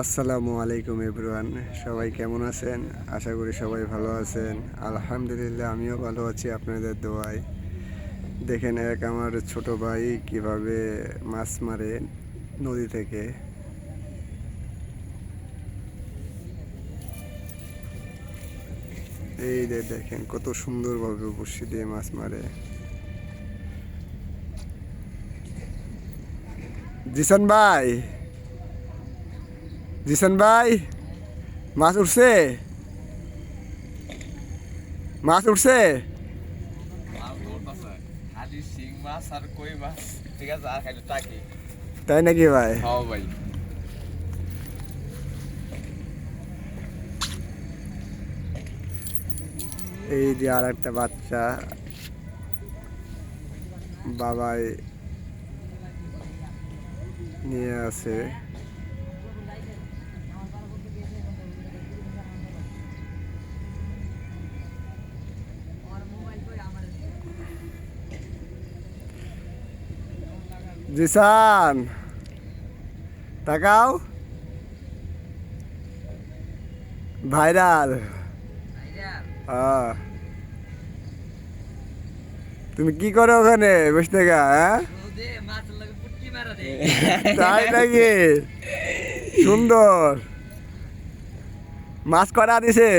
আসসালামু আলাইকুম এভরিওয়ান, সবাই কেমন আছেন? আশা করি সবাই ভালো আছেন। আলহামদুলিল্লাহ, আমিও ভালো আছি আপনাদের দোয়ায়। দেখেন এক আমার ছোট ভাই কীভাবে মাছ মারে নদী থেকে। এই দেখেন কত সুন্দরভাবে বসি দিয়ে মাছ মারে। জিসান ভাই! জিসান ভাই, মাছ উঠছে? মাছ উঠছে? তাই নাকি ভাই? ভাই এই যে আর একটা বাচ্চা, বাবাই নিয়ে আছে। জিসান তাকাও। ভাইরাল। তুমি কি করো ওখানে? বসে থাকা হ্যাঁ? তাই নাকি? সুন্দর। মাছ করা দিছে?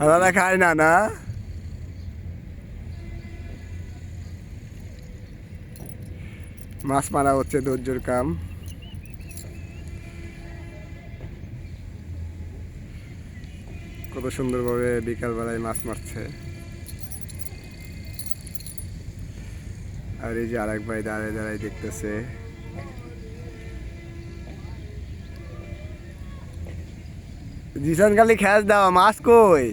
আলাদা খায় না না? মাছ মারা হচ্ছে ধৈর্যর কাম। কত সুন্দরভাবে বিকালবেলায় মাছ মারছে। আর এই যে আরেক ভাই দাঁড়ায় দাঁড়ায় দেখতেছে। জিসান খালি খ্যাচ দাও, মাছ কই?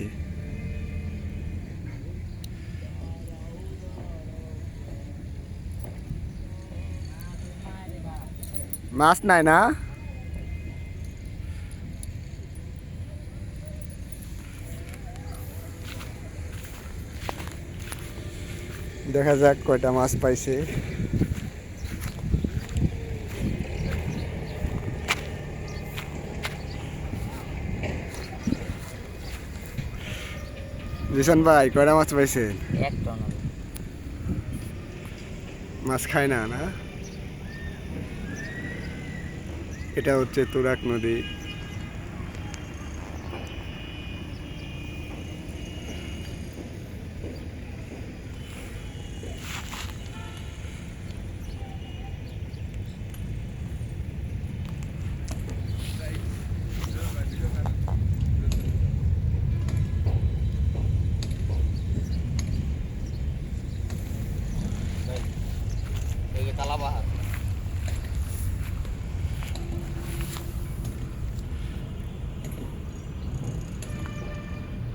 মাছ নাই না? দেখা যাক কয়টা মাছ পাইছে। জিসান ভাই কয়টা মাছ পাইছে মাছ খায় না না? এটা হচ্ছে তুরাক নদী এই যে কালা বাহার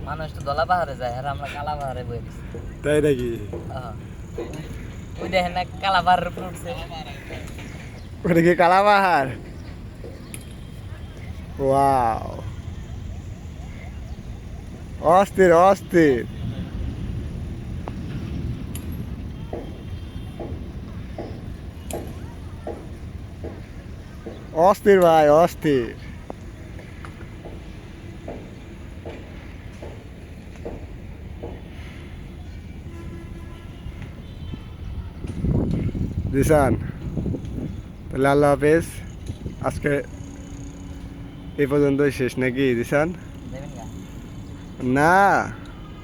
মানুষ তো দলা পাহাড়ে যায় আর আমরা কালা পাহাড়ে বই দিছি। তাই নাকি। ওই দেখেন না কালা পাহাড়ের উপর উঠছে। ওটা কি কালাবাহার ওয়াও। অস্থির অস্থির। অস্থির ভাই অস্থির। জিসান তাহলে আল্লাহ হাফেজ আজকে এই পর্যন্তই শেষ নাকি দিশান না।